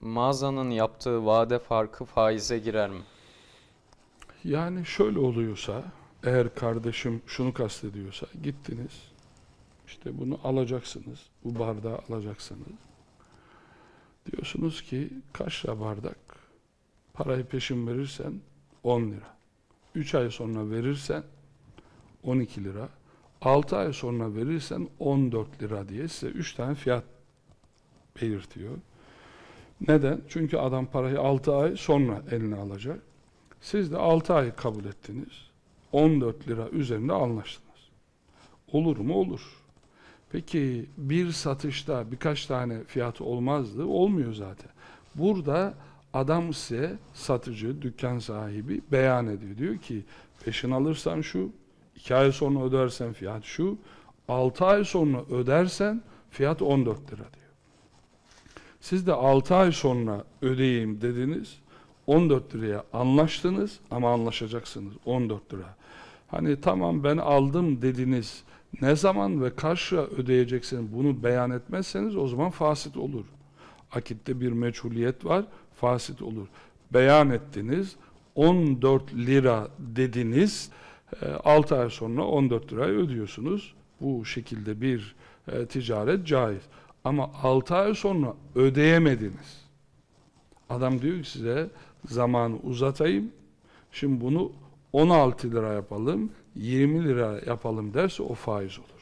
mağazanın yaptığı vade farkı faize girer mi? Yani şöyle oluyorsa, eğer kardeşim şunu kastediyorsa, gittiniz, işte bunu alacaksınız, bu bardağı alacaksınız. Diyorsunuz ki, kaç lira bardak? Parayı peşin verirsen 10 lira. 3 ay sonra verirsen 12 lira. 6 ay sonra verirsen 14 lira diye size 3 tane fiyat belirtiyor. Neden? Çünkü adam parayı 6 ay sonra eline alacak. Siz de 6 ay kabul ettiniz. 14 lira üzerinde anlaştınız. Olur mu? Olur. Peki bir satışta birkaç tane fiyatı olmazdı. Olmuyor zaten. Burada adam size satıcı, dükkan sahibi beyan ediyor. Diyor ki peşin alırsan şu, 2 ay sonra ödersen fiyat şu, 6 ay sonra ödersen fiyat 14 lira diyor. Siz de 6 ay sonra ödeyeyim dediniz. 14 liraya anlaştınız ama anlaşacaksınız 14 lira. Hani tamam ben aldım dediniz. Ne zaman ve lira ödeyeceksiniz bunu beyan etmezseniz o zaman fasit olur. Akitte bir meçhuliyet var, fasit olur. Beyan ettiniz, 14 lira dediniz, 6 ay sonra 14 lirayı ödüyorsunuz. Bu şekilde bir e, ticaret caiz. Ama 6 ay sonra ödeyemediniz. Adam diyor ki size zamanı uzatayım. Şimdi bunu 16 lira yapalım, 20 lira yapalım derse o faiz olur.